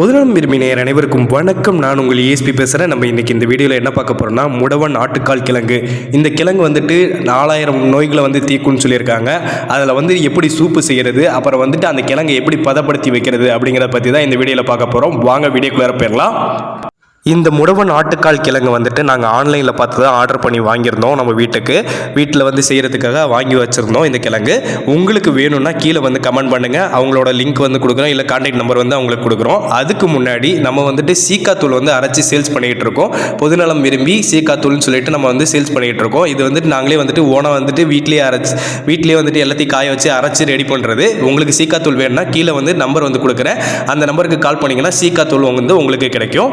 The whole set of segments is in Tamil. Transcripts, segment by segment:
பொதுநலம் விரும்பி அனைவருக்கும் வணக்கம். நான் உங்கள் ஏஎஸ்பி பேசுகிறேன் நம்ம இன்றைக்கி இந்த வீடியோவில் என்ன பார்க்க போகிறோம்னா முடவன் ஆட்டுக்கால் கிழங்கு. இந்த கிழங்கு வந்துட்டு நாலாயிரம் நோய்களை வந்து தீக்குன்னு சொல்லியிருக்காங்க. அதில் வந்து எப்படி சூப்பு செய்கிறது அப்புறம் வந்துட்டு அந்த கிழங்கை எப்படி பதப்படுத்தி வைக்கிறது அப்படிங்கிறத பற்றி தான் இந்த வீடியோவில் பார்க்க போகிறோம் வாங்க வீடியோக்குள்ளே போயிடலாம். இந்த முடவன் ஆட்டுக்கால் கிழங்கு வந்துட்டு நாங்கள் ஆன்லைனில் பார்த்து தான் ஆர்டர் பண்ணி வாங்கியிருந்தோம் நம்ம வீட்டுக்கு. வீட்டில் வந்து செய்கிறதுக்காக வாங்கி வச்சுருந்தோம் இந்த கிழங்கு. உங்களுக்கு வேணும்னா கீழே வந்து கமெண்ட் பண்ணுங்கள் அவங்களோட லிங்க் வந்து கொடுக்குறோம். இல்லை கான்டாக்ட் நம்பர் வந்து அவங்களுக்கு கொடுக்குறோம். அதுக்கு முன்னாடி நம்ம வந்துட்டு சீக்காத்தூள் வந்து அரைச்சி சேல்ஸ் பண்ணிகிட்டு இருக்கோம். பொதுநலம் விரும்பி சீக்காத்தூள்னு சொல்லிட்டு நம்ம வந்து சேல்ஸ் பண்ணிகிட்டு இருக்கோம். இது வந்துட்டு நாங்களே வந்துட்டு ஓனாக வந்துட்டு வீட்லேயே அரைச்சி வீட்லேயே வந்துட்டு எல்லாத்தையும் காய வச்சு அரைச்சி ரெடி பண்ணுறது உங்களுக்கு சீக்காத்தூள் வேணும்னா கீழே வந்து நம்பர் வந்து கொடுக்குறேன். அந்த நம்பருக்கு கால் பண்ணிங்கன்னா சீக்காத்தூள் வந்து உங்களுக்கு கிடைக்கும்.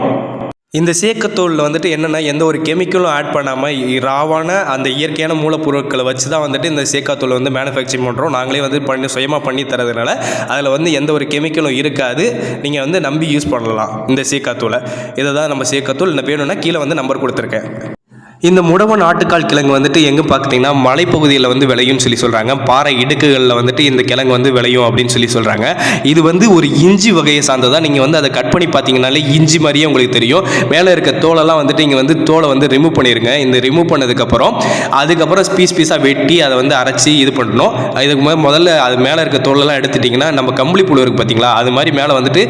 இந்த சேக்கத்தோலில் வந்துட்டு என்னென்னா எந்த ஒரு கெமிக்கலும் ஆட் பண்ணாமல் ராவான அந்த இயற்கையான மூலப்பொருட்களை வச்சு தான் வந்துட்டு இந்த சேக்காத்தூள் வந்து மேனுஃபேக்சரிங் பண்ணுறோம் நாங்களே வந்து பண்ணி சுயமாக பண்ணி தரதுனால அதில் வந்து எந்த ஒரு கெமிக்கலும் இருக்காது. நீங்கள் வந்து நம்பி யூஸ் பண்ணலாம் இந்த சேக்காத்தூளை. இதை தான் நம்ம சேக்காத்தூள். இந்த வேணும்னா கீழே வந்து நம்பர் கொடுத்துருக்கேன். இந்த முடவன் ஆட்டுக்கால் கிழங்கு வந்துட்டு எங்கே பார்த்தீங்கன்னா மலைப்பகுதியில் வந்து விளையும்னு சொல்லி சொல்கிறாங்க பாறை இடுக்குகளில் வந்துட்டு இந்த கிழங்கு வந்து விளையும் அப்படின்னு சொல்லி சொல்கிறாங்க இது வந்து ஒரு இஞ்சி வகையை சார்ந்ததாக நீங்கள் வந்து அதை கட் பண்ணி பார்த்தீங்கனாலே இஞ்சி மாதிரியே உங்களுக்கு தெரியும். மேலே இருக்க தோலெல்லாம் வந்துட்டு இங்கே வந்து தோலை வந்து ரிமூவ் பண்ணிடுங்க இந்த ரிமூவ் பண்ணதுக்கப்புறம் அதுக்கப்புறம் பீஸ் பீஸாக வெட்டி அதை வந்து அரைச்சி இது பண்ணணும். இதுக்கு முத- முதல்ல அது மேலே இருக்க தோலெல்லாம் எடுத்துட்டிங்கன்னா நம்ம கம்பளி புழு இருக்குது பார்த்தீங்களா அது மாதிரி மேலே வந்துட்டு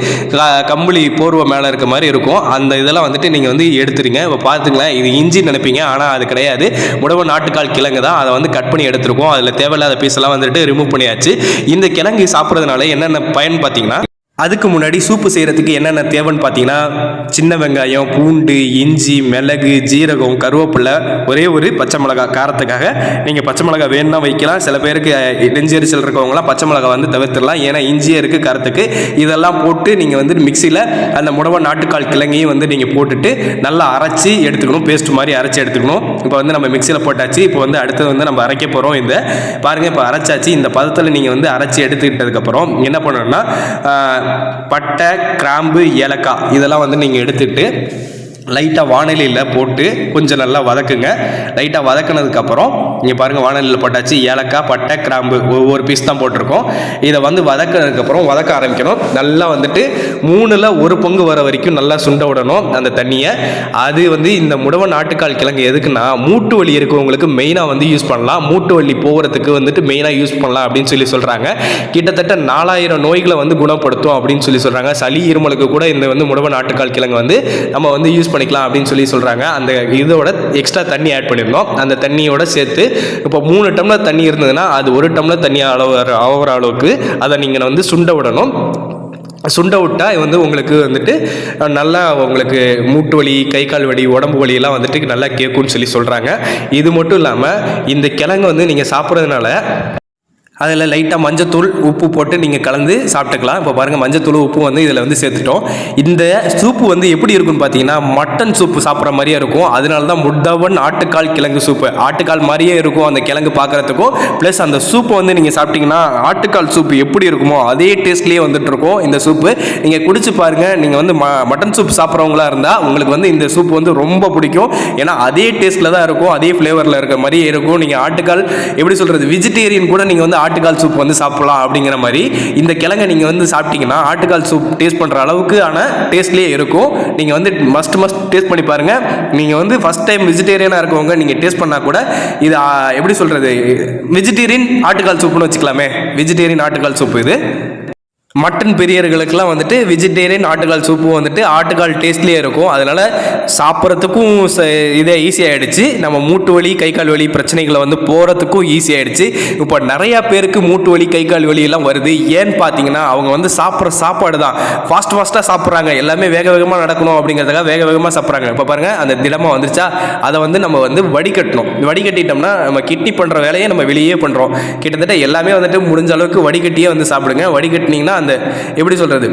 கம்பளி போர்வை மேலே இருக்க மாதிரி இருக்கும். அந்த இதெல்லாம் வந்துட்டு நீங்கள் வந்து எடுத்துருங்க. இப்போ பார்த்துங்களேன் இது இஞ்சி நினைப்பீங்க. ஆனால் அது கிடையாது. உடவு நாட்டுக்கால் கிழங்கு தான். அதை வந்து கட் பண்ணி எடுத்துருக்கோம். அதில் தேவையில்லாத பீஸ் எல்லாம் வந்துட்டு ரிமூவ் பண்ணியாச்சு. இந்த கிழங்கு சாப்பிட்றதுனால என்னென்ன பயன் பார்த்தீங்கன்னா அதுக்கு முன்னாடி சூப்பு செய்கிறதுக்கு என்னென்ன தேவைன்னு பார்த்தீங்கன்னா சின்ன வெங்காயம் பூண்டு இஞ்சி மிளகு ஜீரகம் கருவேப்பிலை ஒரே ஒரு பச்சை மிளகாய் காரத்துக்காக. நீங்கள் பச்சை மிளகாய் வேணும்னா வைக்கலாம். சில பேருக்கு அஹ், இருக்கவங்களாம் பச்சை மிளகாய் வந்து தவிர்த்துடலாம். ஏன்னா இஞ்சியே இருக்குது காரத்துக்கு. இதெல்லாம் போட்டு நீங்கள் வந்து மிக்சியில் அந்த முடவை நாட்டுக்கால் கிழங்கையும் வந்து நீங்கள் போட்டுட்டு நல்லா அரைச்சி எடுத்துக்கணும். பேஸ்ட் மாதிரி அரைச்சி எடுத்துக்கணும். இப்போ வந்து நம்ம மிக்சியில் போட்டாச்சு. இப்போ வந்து அடுத்தது வந்து நம்ம அரைக்க போகிறோம் இந்த பாருங்கள் இப்போ அரைச்சாச்சு. இந்த பதத்தில் நீங்கள் வந்து அரைச்சி எடுத்துக்கிட்டதுக்கப்புறம் என்ன பண்ணணும்னா பட்டை கிராம்பு ஏலக்காய் இதெல்லாம் வந்து நீங்கள் எடுத்துட்டு லைட்டாக வானிலையில் போட்டு கொஞ்சம் நல்லா வதக்குங்க. லைட்டாக வதக்குனதுக்கப்புறம் இங்கே பாருங்கள் வானிலையில் போட்டாச்சு ஏலக்காய் பட்டை கிராம்பு ஒவ்வொரு பீஸ் தான் போட்டிருக்கோம். இதை வந்து வதக்குனதுக்கப்புறம் வதக்க ஆரம்பிக்கணும். நல்லா வந்துட்டு மூணில் ஒரு பங்கு வர வரைக்கும் நல்லா சுண்ட விடணும் அந்த தண்ணியை. அது வந்து இந்த முடவ நாட்டுக்கால் கிழங்கு எதுக்குன்னா மூட்டு வலி இருக்கவங்களுக்கு மெயினாக வந்து யூஸ் பண்ணலாம். மூட்டு வலி போகிறதுக்கு வந்துட்டு மெயினாக யூஸ் பண்ணலாம் அப்படின்னு சொல்லி சொல்கிறாங்க கிட்டத்தட்ட நாலாயிரம் நோய்களை வந்து குணப்படுத்தும் அப்படின்னு சொல்லி சொல்கிறாங்க சளி இருமலுக்கு கூட இந்த வந்து முடவ நாட்டுக்கால் கிழங்கு வந்து நம்ம வந்து யூஸ் பண்ணிக்கலாம் அப்படின்னு சொல்லி சொல்கிறாங்க அந்த இதோட எக்ஸ்ட்ரா தண்ணி ஆட் பண்ணியிருந்தோம் அந்த தண்ணியோட சேர்த்து இப்போ மூணு டம்ளர் தண்ணி இருந்ததுன்னா அது ஒரு டம்ளர் தண்ணி அளவு ஆகிற அளவுக்கு அதை நீங்கள் வந்து சுண்ட விடணும். சுண்ட விட்டா வந்து உங்களுக்கு வந்துட்டு நல்லா உங்களுக்கு மூட்டு வலி கை கால் வலி உடம்பு வலியெல்லாம் வந்துட்டு நல்லா கேட்கும்னு சொல்லி சொல்கிறாங்க இது மட்டும் இல்லாமல் இந்த கிழங்கு வந்து நீங்கள் சாப்பிட்றதுனால அதில் லைட்டாக மஞ்சத்தூள் உப்பு போட்டு நீங்கள் கலந்து சாப்பிட்டுக்கலாம். இப்போ பாருங்கள் மஞ்சத்தூள் உப்பு வந்து இதில் வந்து சேர்த்துட்டோம். இந்த சூப்பு வந்து எப்படி இருக்கும்னு பார்த்தீங்கன்னா மட்டன் சூப்பு சாப்பிட்ற மாதிரியே இருக்கும். அதனால தான் முட்டவன் ஆட்டுக்கால் கிழங்கு சூப்பு. ஆட்டுக்கால் மாதிரியே இருக்கும் அந்த கிழங்கு பார்க்குறதுக்கும். ப்ளஸ் அந்த சூப்பு வந்து நீங்கள் சாப்பிட்டீங்கன்னா ஆட்டுக்கால் சூப்பு எப்படி இருக்குமோ அதே டேஸ்ட்லேயே வந்துட்டு இருக்கும் இந்த சூப்பு. நீங்கள் குடிச்சு பாருங்கள் நீங்கள் வந்து ம மட்டன் சூப் சாப்பிட்றவங்களா இருந்தால் உங்களுக்கு வந்து இந்த சூப் வந்து ரொம்ப பிடிக்கும். ஏன்னா அதே டேஸ்ட்டில் தான் இருக்கும் அதே ஃப்ளேவரில் இருக்க மாதிரியே இருக்கும். நீங்கள் ஆட்டுக்கால் எப்படி சொல்கிறது வெஜிடேரியன் கூட நீங்கள் வந்து ஆட்டுக்கால் சூப் வந்து சாப்பிடலாம் அப்படிங்கிற மாதிரி இந்த கிழங்கை நீங்கள் வந்து சாப்பிட்டீங்கன்னா ஆட்டுக்கால் சூப் டேஸ்ட் பண்ணுற அளவுக்கு ஆன டேஸ்ட்லேயே இருக்கும். நீங்கள் வந்து மஸ்ட் மஸ்ட் டேஸ்ட் பண்ணி பாருங்கள் நீங்கள் வந்து ஃபஸ்ட் டைம் வெஜிடேரியனாக இருக்கவங்க நீங்கள் டேஸ்ட் பண்ணால் கூட இது எப்படி சொல்கிறது வெஜிடேரியன் ஆட்டுக்கால் சூப்புன்னு வச்சுக்கலாமே. வெஜிடேரியன் ஆட்டுக்கால் சூப்பு இது. மட்டன் பெரியர்களுக்கெல்லாம் வந்துட்டு வெஜிடேரியன் ஆட்டுக்கால் சூப்பு வந்துட்டு ஆட்டுக்கால் டேஸ்ட்லேயே இருக்கும். அதனால் சாப்பிட்றதுக்கும் ச- இதே ஈஸியாகிடுச்சு நம்ம மூட்டு வலி கை கால் வலி பிரச்சனைகளை வந்து போகிறதுக்கும் ஈஸியாகிடுச்சு இப்போ நிறையா பேருக்கு மூட்டு வலி கை கால் வலி எல்லாம் வருது. ஏன்னு பார்த்தீங்கன்னா அவங்க வந்து சாப்பிட்ற சாப்பாடு தான். ஃபாஸ்ட் ஃபாஸ்ட்டாக சாப்பிட்றாங்க. எல்லாமே வேக வேகமாக நடக்கணும் அப்படிங்கிறதுக்காக வேக வேகமாக சாப்பிட்றாங்க. இப்போ பாருங்கள் அந்த திடமாக வந்துருச்சா? அதை வந்து நம்ம வந்து வடிகட்டணும். வடிகட்டிட்டோம்னா நம்ம கிட்னி பண்ணுற வேலையை நம்ம வெளியே பண்ணுறோம் கிட்டத்தட்ட எல்லாமே வந்துட்டு முடிஞ்ச அளவுக்கு வடிகட்டியே வந்து சாப்பிடுங்க. வடிகட்டினீங்கன்னா அந்த எப்படி சொல்கிறது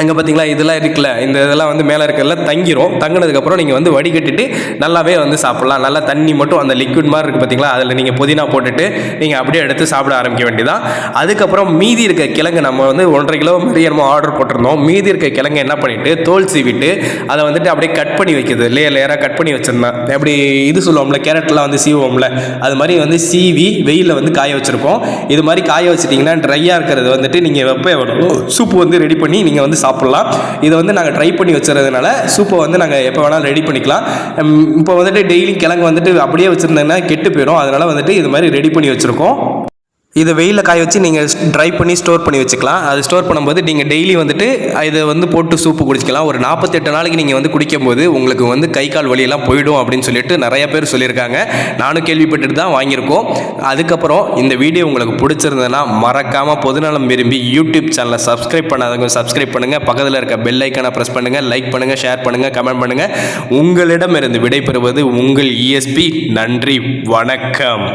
அங்கே பார்த்தீங்களா இதெல்லாம் இருக்குல்ல இந்த இதெல்லாம் வந்து மேலே இருக்கிறதெல்லாம் தங்கிரும். தங்கினதுக்கப்புறம் நீங்கள் வந்து வடிகட்டிட்டு நல்லாவே வந்து சாப்பிட்லாம். நல்லா தண்ணி மட்டும் அந்த லிக்விட் மாதிரி இருக்குது பார்த்தீங்களா அதில் நீங்கள் புதினா போட்டுட்டு நீங்கள் அப்படியே எடுத்து சாப்பிட ஆரம்பிக்க வேண்டியதான் அதுக்கப்புறம் மீதி இருக்க கிழங்கு நம்ம வந்து ஒன்றரை கிலோ மாதிரி நம்ம ஆர்டர் போட்டிருந்தோம். மீதி இருக்க கிழங்கு என்ன பண்ணிவிட்டு தோல் சீவிட்டு அதை வந்துட்டு அப்படியே கட் பண்ணி வைக்கிறது லேயர் லேயராக கட் பண்ணி வச்சுருந்தேன். எப்படி இது சொல்லுவோம்ல கேரட்லாம் வந்து சீவுவோம்ல அது மாதிரி வந்து சீவி வெயிலில் வந்து காய வச்சுருக்கோம். இது மாதிரி காய வச்சிட்டிங்கன்னா ட்ரையாக இருக்கிறது வந்துட்டு நீங்கள் வெப்ப விடணும் சூப்பு வந்து ரெடி பண்ணி நீங்கள் வந்து சாப்பிட்லாம். இதை வந்து நாங்கள் ட்ரை பண்ணி வச்சுறதுனால சூப்பை வந்து நாங்கள் எப்போ வேணாலும் ரெடி பண்ணிக்கலாம். இப்போ வந்துட்டு டெய்லி கிழங்கு வந்துட்டு அப்படியே வச்சுருந்தேன்னா கெட்டு போயிடும். அதனால் வந்துட்டு இது மாதிரி ரெடி பண்ணி வச்சுருக்கோம். இதை வெயிலில் காய வச்சு நீங்கள் ட்ரை பண்ணி ஸ்டோர் பண்ணி வச்சுக்கலாம். அது ஸ்டோர் பண்ணும்போது நீங்கள் டெய்லி வந்துட்டு இதை வந்து போட்டு சூப்பு குடிச்சிக்கலாம். ஒரு நாற்பத்தெட்டு நாளைக்கு நீங்கள் வந்து குடிக்கும்போது உங்களுக்கு வந்து கை கால் வழியெல்லாம் போயிடும் அப்படின்னு சொல்லிட்டு நிறைய பேர் சொல்லியிருக்காங்க. நானும் கேள்விப்பட்டுட்டு தான் வாங்கியிருக்கோம். அதுக்கப்புறம் இந்த வீடியோ உங்களுக்கு பிடிச்சிருந்ததுன்னா மறக்காமல் பொதுநலம் விரும்பி யூடியூப் சேனலை சப்ஸ்கிரைப் பண்ணாதவங்க சப்ஸ்கிரைப் பண்ணுங்கள் பக்கத்தில் இருக்க பெல் ஐக்கானை ப்ரெஸ் பண்ணுங்கள் லைக் பண்ணுங்கள் ஷேர் பண்ணுங்கள் கமெண்ட் பண்ணுங்கள் உங்களிடமிருந்து விடைபெறுவது உங்கள் இஎஸ்பி நன்றி வணக்கம்.